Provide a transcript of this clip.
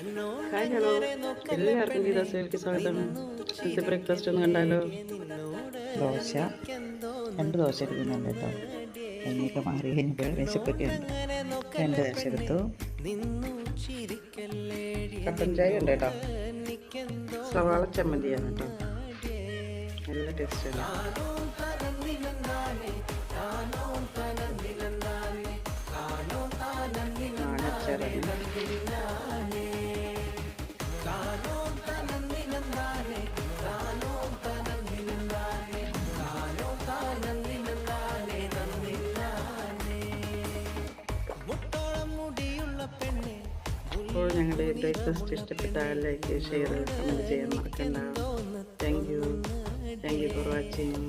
Hi hello എല്ലാവർക്കും ഗീതാസേവയ്ക്ക് സ്വാഗതം. ഇന്നത്തെ ബ്രേക്ക്ഫാസ്റ്റ് ഒന്ന് കണ്ടാലോ? ദോശ. രണ്ട് ദോശ എടുക്കുന്നുണ്ട് കേട്ടോ. എന്നൊക്കെ മാറി കഴിഞ്ഞപ്പോൾ വിശപ്പൊക്കെ ഉണ്ട് രണ്ട് ദോശ എടുത്തു. കട്ടൻ ചായ ഉണ്ട് കേട്ടോ. സവാള ചമ്മന്തിയാണ് കേട്ടോ. നല്ല ടേസ്റ്റാണ് നാണച്ചാറാണ് അപ്പോൾ ഞങ്ങളുടെ ബ്രേക്ക്ഫാസ്റ്റ് ഇഷ്ടപ്പെട്ടാൽ ലൈക്ക് ഷെയർ കമന്റ് ചെയ്യാൻ മറക്കണ്ട. Thank you thank you for watching